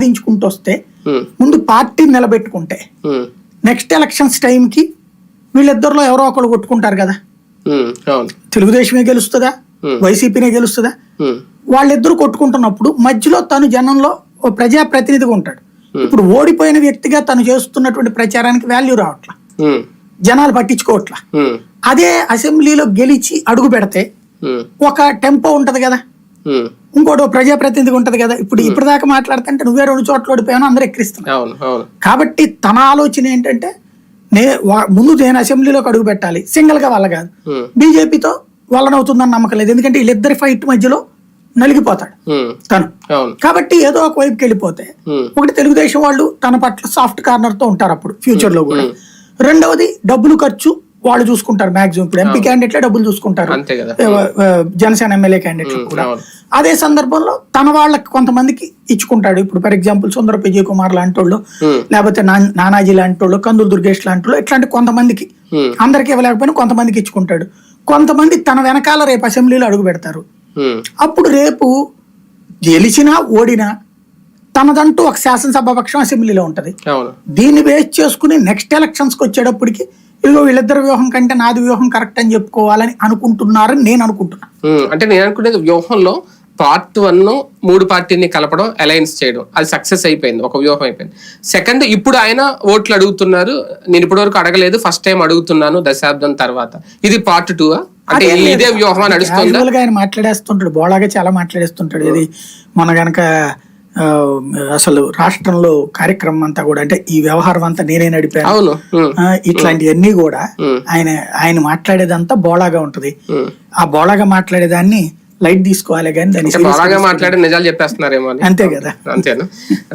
సాధించుకుంటూ వస్తే ముందు పార్టీని నిలబెట్టుకుంటే నెక్స్ట్ ఎలక్షన్స్ టైంకి వీళ్ళిద్దరిలో ఎవరో ఒకరు కొట్టుకుంటారు కదా. తెలుగుదేశమే గెలుస్తుందా. వైసీపీనే గెలుస్తుందా? వాళ్ళిద్దరు కొట్టుకుంటున్నప్పుడు మధ్యలో తను జనంలో ఓ ప్రజాప్రతినిధిగా ఉంటాడు. ఇప్పుడు ఓడిపోయిన వ్యక్తిగా తను చేస్తున్నటువంటి ప్రచారానికి వాల్యూ రావట్లా. జనాలు పట్టించుకోవట్లా. అదే అసెంబ్లీలో గెలిచి అడుగు పెడితే ఒక టెంపో ఉంటది కదా. ఇంకోటి ప్రజాప్రతినిధిగా ఉంటది కదా. ఇప్పుడు ఇప్పుడు దాకా మాట్లాడుతుంటే నువ్వే రెండు చోట్ల ఓడిపోయాను అందరూ అవును కాబట్టి తన ఆలోచన ఏంటంటే నే ముందు నేను అసెంబ్లీలోకి అడుగు పెట్టాలి. సింగిల్గా వాళ్ళ కాదు. బీజేపీతో వాళ్ళనవుతుందని నమ్మకం లేదు. ఎందుకంటే వీళ్ళిద్దరి ఫైట్ మధ్యలో నలిగిపోతాడు తను. కాబట్టి ఏదో ఒక వైపుకి వెళ్ళిపోతే ఒకటి తెలుగుదేశం వాళ్ళు తన పట్ల సాఫ్ట్ కార్నర్తో ఉంటారు అప్పుడు ఫ్యూచర్లో కూడా. రెండవది డబ్బులు ఖర్చు వాళ్ళు చూసుకుంటారు మాక్సిమం ఇప్పుడు ఎంపీ క్యాండిడేట్లే డబ్బులు చూసుకుంటారు. జనసేన ఎమ్మెల్యే క్యాండిడేట్లు కూడా. అదే సందర్భంలో తన వాళ్ళకి కొంతమందికి ఇచ్చుకుంటాడు. ఇప్పుడు ఫర్ ఎగ్జాంపుల్ సుందర విజయ్ కుమార్ లాంటి వాళ్ళు లేకపోతే నానాజీ లాంటి వాళ్ళు కందులు దుర్గేష్ లాంటి వాళ్ళు ఇట్లాంటి కొంతమందికి అందరికి ఇవ్వలేకపోయినా కొంతమందికి ఇచ్చుకుంటాడు. కొంతమంది తన వెనకాల రేపు అసెంబ్లీలో అడుగు పెడతారు. అప్పుడు రేపు గెలిచినా ఓడినా తనదంటూ ఒక శాసనసభ పక్షం అసెంబ్లీలో ఉంటది. అవును. దీన్ని బేస్ చేసుకుని నెక్స్ట్ ఎలక్షన్స్కి వచ్చేటప్పటికి ఇదిగో వీళ్ళిద్దరు వ్యూహం కంటే నాది వ్యూహం కరెక్ట్ అని చెప్పుకోవాలని అనుకుంటున్నారని నేను అనుకుంటున్నా. ఉమ్, అంటే నేను అనుకునేది వ్యూహంలో పార్ట్ వన్ మూడు పార్టీని కలపడం అలయన్స్ చేయడం. అది సక్సెస్ అయిపోయింది ఒక వ్యూహం అయిపోయింది. సెకండ్ ఇప్పుడు ఆయన ఓట్లు అడుగుతున్నారు. నేను ఇప్పటివరకు అడగలేదు ఫస్ట్ టైం అడుగుతున్నాను దశాబ్దం తర్వాత. ఇది పార్ట్ టూ అంటే. ఇదే వ్యూహం నడుస్తుందా ఆయన మాట్లాడేస్తుంటాడు బోళాగా చాలా మాట్లాడేస్తుంటాడు. ఇది మన గనక అసలు రాష్ట్రంలో కార్యక్రమం అంతా కూడా అంటే ఈ వ్యవహారం అంతా నేనే నడిపాను. ఇట్లాంటివన్నీ కూడా ఆయన ఆయన మాట్లాడేదంతా బోళాగా ఉంటది. ఆ బోళాగా మాట్లాడేదాన్ని లైట్ తీసుకోవాలి కానీ దాన్ని. మాట్లాడి నిజాలు చెప్పేస్తున్నారేమో అంతే కదా. అంతేనా?